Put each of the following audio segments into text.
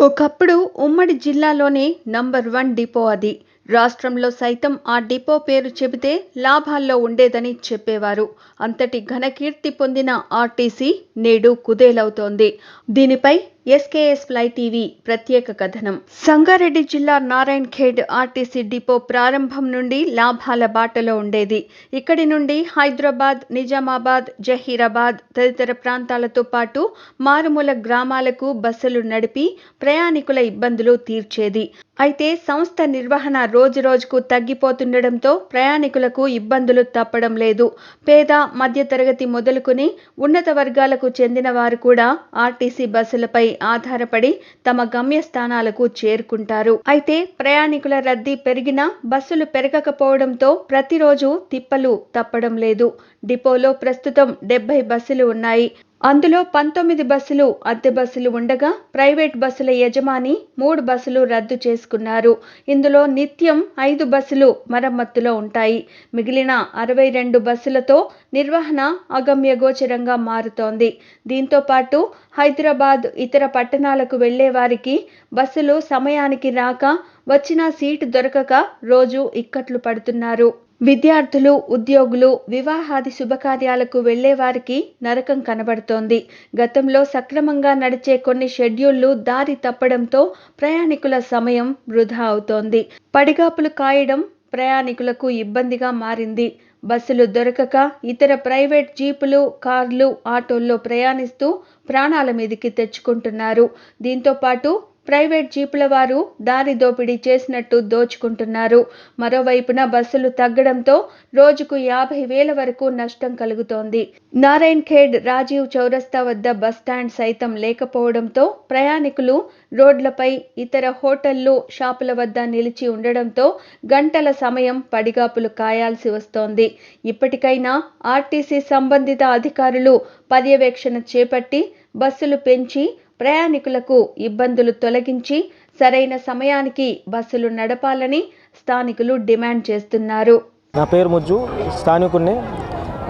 ఒకప్పుడు ఉమ్మడి జిల్లాలోనే నంబర్ వన్ డిపో అది. రాష్ట్రంలో సైతం ఆ డిపో పేరు చెబితే లాభాల్లో ఉండేదని చెప్పేవారు. అంతటి ఘనకీర్తి పొందిన ఆర్టీసీ నేడు కుదేలవుతోంది. దీనిపై ఎస్కేఎస్ ఫ్లై టీవీ ప్రత్యేక కథనం. సంగారెడ్డి జిల్లా నారాయణ్ ఖేడ్ ఆర్టీసీ డిపో ప్రారంభం నుండి లాభాల బాటలో ఉండేది. ఇక్కడి నుండి హైదరాబాద్ నిజామాబాద్ జహీరాబాద్ తదితర ప్రాంతాలతో పాటు మారుమూల గ్రామాలకు బస్సులు నడిపి ప్రయాణికుల ఇబ్బందులు తీర్చేది. అయితే సంస్థ నిర్వహణ రోజురోజుకు తగ్గిపోతుండడంతో ప్రయాణికులకు ఇబ్బందులు తప్పడం లేదు. పేద మధ్యతరగతి మొదలుకుని ఉన్నత వర్గాలకు చెందిన వారు కూడా ఆర్టీసీ బస్సులపై ఆధారపడి తమ గమ్యస్థానాలకు చేరుకుంటారు. అయితే ప్రయాణికుల రద్దీ పెరిగినా బస్సులు పెరగకపోవడంతో ప్రతిరోజు తిప్పలు తప్పడం లేదు. డిపోలో ప్రస్తుతం డెబ్బై బస్సులు ఉన్నాయి. అందులో పంతొమ్మిది బస్సులు అద్దె బస్సులు ఉండగా ప్రైవేట్ బస్సుల యజమాని మూడు బస్సులు రద్దు చేసుకున్నారు. ఇందులో నిత్యం ఐదు బస్సులు మరమ్మతులో ఉంటాయి. మిగిలిన అరవై రెండు బస్సులతో నిర్వహణ అగమ్యగోచరంగా మారుతోంది. దీంతో పాటు హైదరాబాద్ ఇతర పట్టణాలకు వెళ్ళే వారికి బస్సులు సమయానికి రాక వచ్చిన సీటు దొరకక రోజు ఇక్కట్లు పడుతున్నారు. విద్యార్థులు ఉద్యోగులు వివాహాది శుభకార్యాలకు వెళ్ళేవారికి నరకం కనబడుతోంది. గతంలో సక్రమంగా నడిచే కొన్ని షెడ్యూళ్ళు దారి తప్పడంతో ప్రయాణికుల సమయం వృధా అవుతోంది. పడిగాపులు కాయడం ప్రయాణికులకు ఇబ్బందిగా మారింది. బస్సులు దొరకక ఇతర ప్రైవేట్ జీపులు కార్లు ఆటోల్లో ప్రయాణిస్తూ ప్రాణాల మీదికి తెచ్చుకుంటున్నారు. దీంతో పాటు ప్రైవేట్ జీపుల వారు దారి దోపిడీ చేసినట్టు దోచుకుంటున్నారు. మరోవైపున బస్సులు తగ్గడంతో రోజుకు యాభై వేల వరకు నష్టం కలుగుతోంది. నారాయణ్ ఖేడ్ రాజీవ్ చౌరస్తా వద్ద బస్టాండ్ సైతం లేకపోవడంతో ప్రయాణికులు రోడ్లపై ఇతర హోటళ్ళు షాపుల వద్ద నిలిచి ఉండడంతో గంటల సమయం పడిగాపులు కాయాల్సి వస్తోంది. ఇప్పటికైనా ఆర్టీసీ సంబంధిత అధికారులు పర్యవేక్షణ చేపట్టి బస్సులు పెంచి ప్రయాణికులకు ఇబ్బందులు తొలగించి సరైన సమయానికి బస్సులు నడపాలని స్థానికులు డిమాండ్ చేస్తున్నారు. నా పేరు ముజ్జు స్థానికుడిని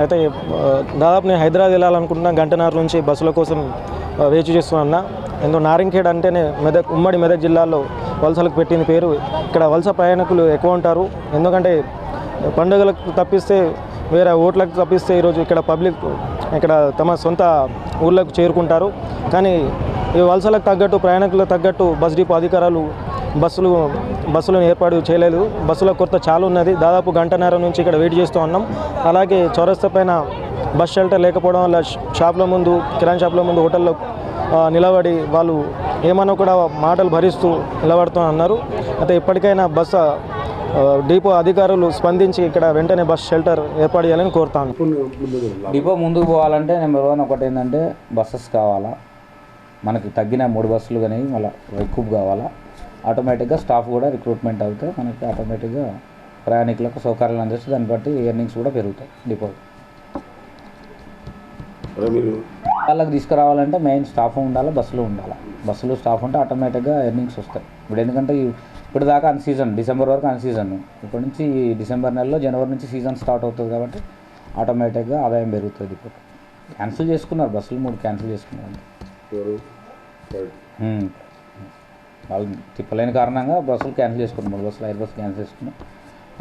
అయితే దాదాపు నేను హైదరాబాద్ వెళ్ళాలనుకుంటున్నా గంటన్నర నుంచి బస్సుల కోసం వేచి చేస్తున్నా ఎందుకు నారింఖేడ్ అంటేనే మెదక్ ఉమ్మడి మెదక్ జిల్లాలో వలసలకు పెట్టిన పేరు. ఇక్కడ వలస ప్రయాణికులు ఎక్కువ ఉంటారు. ఎందుకంటే పండుగలకు తప్పిస్తే వేరే ఓట్లకు తప్పిస్తే ఈరోజు ఇక్కడ పబ్లిక్ ఇక్కడ తమ సొంత ఊళ్ళకు చేరుకుంటారు. కానీ ఈ వలసలకు తగ్గట్టు ప్రయాణికులకు తగ్గట్టు బస్ డిపో అధికారులు బస్సులు బస్సులను ఏర్పాటు చేయలేదు. బస్సుల కొరత చాలా ఉన్నది. దాదాపు గంటన్నర నుంచి ఇక్కడ వెయిట్ చేస్తూ ఉన్నాం. అలాగే చౌరస్తా పైన బస్ షెల్టర్ లేకపోవడం వల్ల షాప్ల ముందు కిరాణా షాపుల ముందు హోటల్లో నిలబడి వాళ్ళు ఏమన్నా కూడా మాటలు భరిస్తూ నిలబడుతూ అన్నారు అయితే ఇప్పటికైనా బస్ డిపో అధికారులు స్పందించి ఇక్కడ వెంటనే బస్ షెల్టర్ ఏర్పాటు చేయాలని కోరుతాను. డిపో ముందుకు పోవాలంటే నెంబర్ వన్ ఒకటి ఏంటంటే బస్సెస్ కావాలా? మనకి తగ్గిన మూడు బస్సులు కానీ మళ్ళీ ఎక్కువ కావాలా? ఆటోమేటిక్గా స్టాఫ్ కూడా రిక్రూట్మెంట్ అవుతే మనకి ఆటోమేటిక్గా ప్రయాణికులకు సౌకర్యాలు అందిస్తే దాన్ని బట్టి ఎర్నింగ్స్ కూడా పెరుగుతాయి డిపో వాళ్ళకి తీసుకురావాలంటే మెయిన్ స్టాఫ్ ఉండాలి బస్సులు ఉండాలి? బస్సులు స్టాఫ్ ఉంటే ఆటోమేటిక్గా ఎర్నింగ్స్ వస్తాయి. ఇప్పుడు ఎందుకంటే ఇప్పుడు దాకా అన్ సీజన్ డిసెంబర్ వరకు అన్ సీజన్ ఇప్పటి నుంచి ఈ డిసెంబర్ నెలలో జనవరి నుంచి సీజన్ స్టార్ట్ అవుతుంది కాబట్టి ఆటోమేటిక్గా ఆదాయం పెరుగుతుంది ఇప్పుడు. క్యాన్సిల్ చేసుకున్నారు బస్సులు మూడు క్యాన్సిల్ చేసుకున్నారు. వాళ్ళు తిప్పలేని కారణంగా బస్సులు క్యాన్సిల్ చేసుకున్నాం. మూడు బస్సులు ఐదు బస్సులు క్యాన్సిల్ చేసుకున్నాం.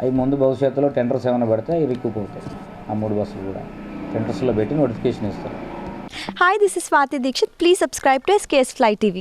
అవి ముందు భవిష్యత్తులో టెండర్స్ ఏమైనా పెడితే అవి రిక్కు పోతాయి ఆ మూడు బస్సులు కూడా. టెండర్స్లో పెట్టి నోటిఫికేషన్ ఇస్తారు. Hi, this is Swati Dikshit. Please subscribe to SKS Fly TV.